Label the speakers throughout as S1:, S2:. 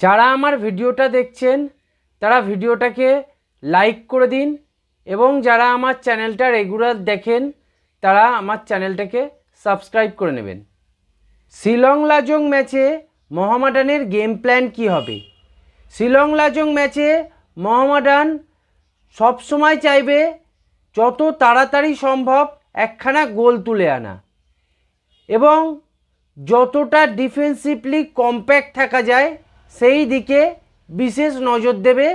S1: যারা আমার ভিডিওটা দেখছেন, তারা ভিডিওটাকে লাইক করে দিন এবং যারা আমার চ্যানেলটা রেগুলার দেখেন, তারা আমার চ্যানেলটাকে সাবস্ক্রাইব করে নেবেন। শিলং লাজং ম্যাচে মোহামেডানের গেম প্ল্যান কি হবে? শিলং লাজং ম্যাচে মোহামেডান সবসময় চাইবে যত তাড়াতাড়ি সম্ভব একখানা গোল তুলে আনা এবং যতটা ডিফেন্সিভলি কম্প্যাক্ট থাকা যায় সেই দিকে বিশেষ নজর দেবে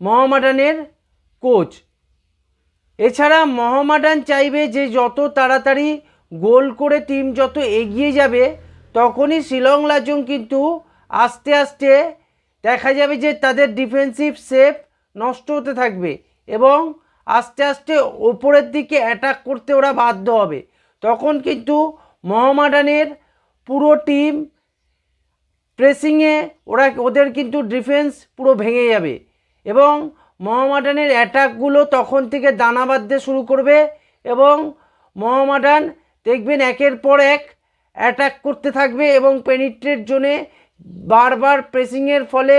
S1: মোহামেডানের কোচ। এছাড়া মহামাডান চাইবে যে যত তাড়াতাড়ি গোল করে টিম যত এগিয়ে যাবে, তখনই শিলং লাজং কিন্তু আস্তে আস্তে দেখা যাবে যে তাদের ডিফেন্সিভ সেপ নষ্ট হতে থাকবে এবং আস্তে আস্তে ওপরের দিকে অ্যাটাক করতে ওরা বাধ্য হবে। তখন কিন্তু মহামাডানের পুরো টিম প্রেসিংয়ে ওরা, ওদের কিন্তু ডিফেন্স পুরো ভেঙে যাবে। এবং মোহামেডানের অ্যাটাকগুলো তখন থেকে দানা বাঁধতে শুরু করবে এবং মোহামেডান দেখবেন একের পর এক অ্যাটাক করতে থাকবে এবং পেনিট্রেট জোনে বারবার প্রেসিংয়ের ফলে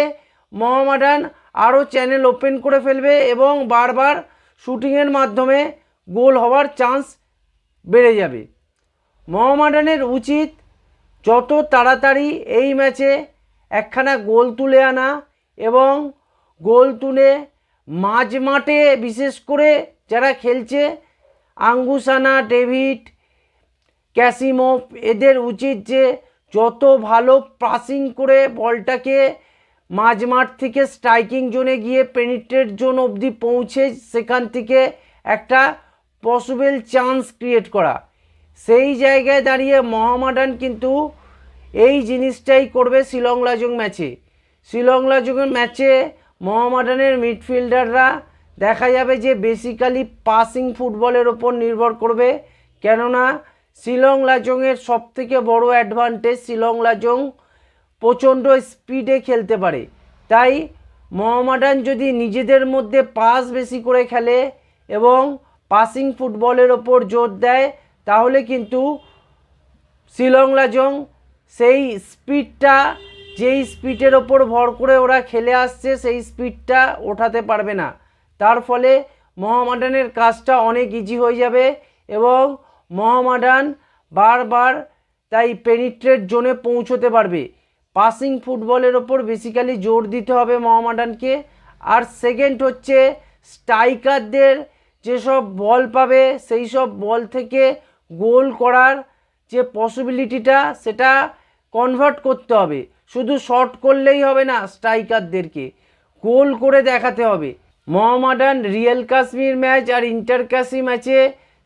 S1: মোহামেডান আরও চ্যানেল ওপেন করে ফেলবে এবং বারবার শুটিংয়ের মাধ্যমে গোল হওয়ার চান্স বেড়ে যাবে। মোহামেডানের উচিত যত তাড়াতাড়ি এই ম্যাচে একখানা গোল তুলে আনা এবং গোল তুলে মাঝ মাঠে বিশেষ করে যারা খেলছে, আঙ্গুসানা, ডেভিড ক্যাসিমোভ এদের উচিত যে যত ভালো পাসিং করে বলটাকে মাঝ মাঠ থেকে স্ট্রাইকিং জোনে গিয়ে পেনিট্রেট জোন অবধি পৌঁছে সেখান থেকে একটা পসিবল চান্স ক্রিয়েট করা। সেই জায়গায় দাঁড়িয়ে মোহামেডান কিন্তু এই জিনিসটাই করবে শিলং লাজং ম্যাচে। শিলং লাজংয়ের ম্যাচে মোহামেডানের মিডফিল্ডাররা দেখা যাবে যে বেসিক্যালি পাসিং ফুটবলের ওপর নির্ভর করবে। কেননা শিলং লাজংয়ের সবথেকে বড় অ্যাডভান্টেজ শিলং লাজং প্রচণ্ড স্পিডে খেলতে পারে। তাই মোহামেডান যদি নিজেদের মধ্যে পাস বেশি করে খেলে এবং পাসিং ফুটবলের ওপর জোর দেয় তাহলে কিন্তু শিলং লাজং সেই স্পিডটা, যেই স্পিডের ওপর ভর করে ওরা খেলে আসছে, সেই স্পিডটা ওঠাতে পারবে না। তার ফলে মহামাডানের কাজটা অনেক ইজি হয়ে যাবে এবং মহামাডান বারবার তাই পেনিট্রেট জোনে পৌঁছতে পারবে। পাসিং ফুটবলের ওপর বেসিক্যালি জোর দিতে হবে মহামাডানকে। আর সেকেন্ড হচ্ছে স্ট্রাইকারদের যেসব বল পাবে, সেই সব বল থেকে গোল করার যে পসিবিলিটিটা সেটা কনভার্ট করতে হবে। শুধু শর্ট করলেই হবে না স্ট্রাইকারদেরকে গোল করে দেখাতে হবে। মোহামেডান রিয়েল কাশ্মীর ম্যাচ আর ইন্টার কাশি ম্যাচে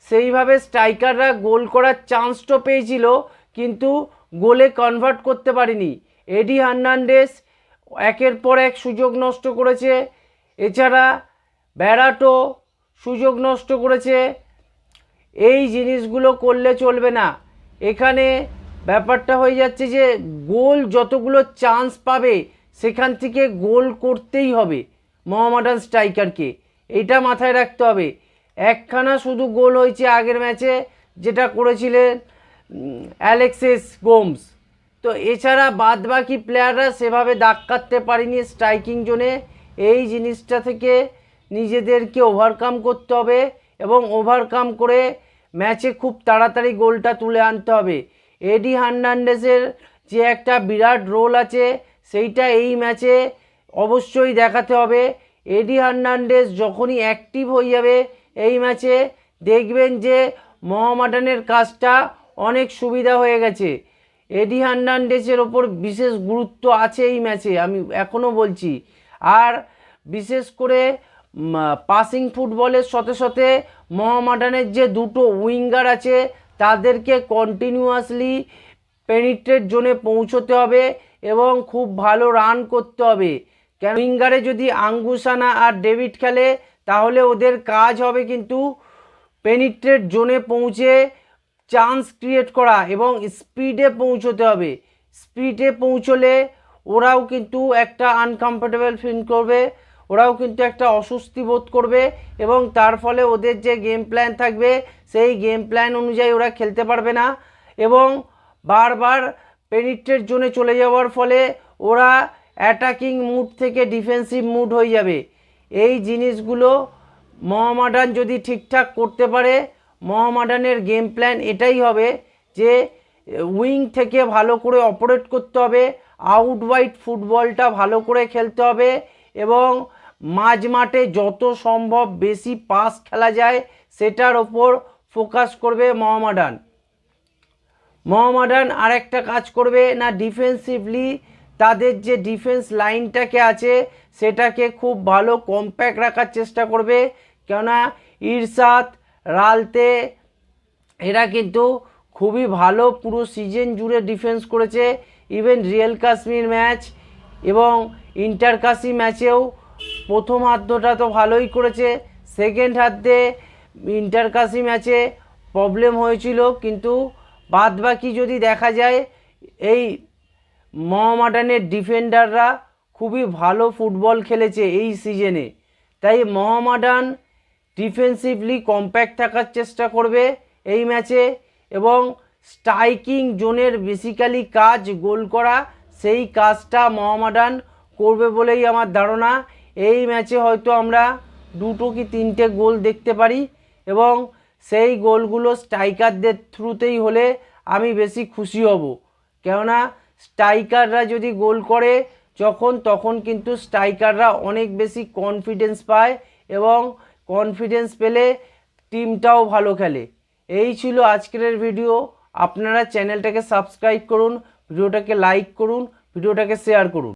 S1: সেইভাবে স্ট্রাইকাররা গোল করার চান্স তো পেয়েছিল, কিন্তু গোলে কনভার্ট করতে পারেনি। এডি হার্নান্ডেস একের পর এক সুযোগ নষ্ট করেছে। এছাড়া ব্যারাটো সুযোগ নষ্ট করেছে। এই জিনিসগুলো করলে চলবে না। এখানে ব্যাপারটা হয়ে যাচ্ছে যে, গোল যতগুলো চান্স পাবে, সেখান থেকে গোল করতেই হবে মোহামেডান স্ট্রাইকারকে। এটা মাথায় রাখতে হবে। একখানা শুধু গোল হয়েছে আগের ম্যাচে, যেটা করেছিলেন অ্যালেক্সিস গোমস। তো এছাড়া বাদ বাকি প্লেয়াররা সেভাবে দাগ কাটতে পারেনি স্ট্রাইকিং জোনে এই জিনিসটা থেকে নিজেদেরকে ওভারকাম করতে হবে। এবং ওভারকাম করে ম্যাচে খুব তাড়াতাড়ি গোলটা তুলে আনতে হবে। এডি হার্নান্ডেসের যে একটা বিরাট রোল আছে, সেইটা এই ম্যাচে অবশ্যই দেখাতে হবে। এডি হার্নান্ডেস যখনই অ্যাক্টিভ হয়ে যাবে এই ম্যাচে দেখবেন যে মহামাডানের কাজটা অনেক সুবিধা হয়ে গেছে। এডি হার্নান্ডেসের ওপর বিশেষ গুরুত্ব আছে এই ম্যাচে আমি এখনও বলছি। আর বিশেষ করে পাসিং ফুটবলের সাথে সাথে মোহামেডানের যে দুটো উইঙ্গার আছে, তাদেরকে কন্টিনিউয়াসলি পেনিট্রেট জোনে পৌঁছতে হবে এবং খুব ভালো রান করতে হবে। কেন উইঙ্গারে যদি আঙ্গুসানা আর ডেভিড খেলে, তাহলে ওদের কাজ হবে কিন্তু পেনিট্রেট জোনে পৌঁছে চান্স ক্রিয়েট করা এবং স্পিডে পৌঁছতে হবে। স্পিডে পৌঁছলে ওরাও কিন্তু একটা আনকমফোর্টেবল ফিল করবে। ওরাও কিন্তু একটা অস্বস্তি বোধ করবে এবং তার ফলে ওদের যে গেম প্ল্যান থাকবে, সেই গেম প্ল্যান অনুযায়ী ওরা খেলতে পারবে না এবং বারবার পেনিট্রেট জোনে চলে যাওয়ার ফলে ওরা অ্যাটাকিং মুড থেকে ডিফেন্সিভ মুড হয়ে যাবে। এই জিনিসগুলো মোহামেডান যদি ঠিকঠাক করতে পারে, মোহামেডানের গেম প্ল্যান এটাই হবে যে উইং থেকে ভালো করে অপারেট করতে হবে আউট ওয়াইড ফুটবলটা ভালো করে খেলতে হবে এবং মাঝ মাঠে যত সম্ভব বেশি পাস খেলা যায়, সেটার ওপর ফোকাস করবে মোহামেডান। মোহামেডান আরেকটা কাজ করবে না ডিফেন্সিভলি তাদের যে ডিফেন্স লাইনটাকে আছে, সেটাকে খুব ভালো কম্প্যাক্ট রাখার চেষ্টা করবে। কেননা ইরশাদ, রালতে, এরা কিন্তু খুবই ভালো পুরো সিজন জুড়ে ডিফেন্স করেছে। ইভেন রিয়েল কাশ্মীর ম্যাচ এবং ইন্টার কাশি ম্যাচেও প্রথম হাতটা তো ভালোই করেছে সেকেন্ড হাতে ইন্টার কাশি ম্যাচে প্রবলেম হয়েছিল, কিন্তু বাদ বাকি যদি দেখা যায়, এই মোহামেডানের ডিফেন্ডাররা খুবই ভালো ফুটবল খেলেছে এই সিজনে তাই মহামাডান ডিফেন্সিভলি কম্প্যাক্ট থাকার চেষ্টা করবে এই ম্যাচে এবং স্ট্রাইকিং জোনের বেসিক্যালি কাজ গোল করা, সেই কাজটা মহামাডান করবে বলেই আমার ধারণা। এই ম্যাচে হয়তো আমরা দুটো কি তিনটে গোল দেখতে পারি এবং সেই গোলগুলো স্ট্রাইকারদের থ্রুতেই হলে আমি বেশি খুশি হব। কেননা স্ট্রাইকাররা যদি গোল করে, যখন তখন কিন্তু স্ট্রাইকাররা অনেক বেশি কনফিডেন্স পায় এবং কনফিডেন্স পেলে টিমটাও ভালো খেলে। এই ছিল আজকের ভিডিও আপনারা চ্যানেলটাকে সাবস্ক্রাইব করুন, ভিডিওটাকে লাইক করুন, ভিডিওটাকে শেয়ার করুন।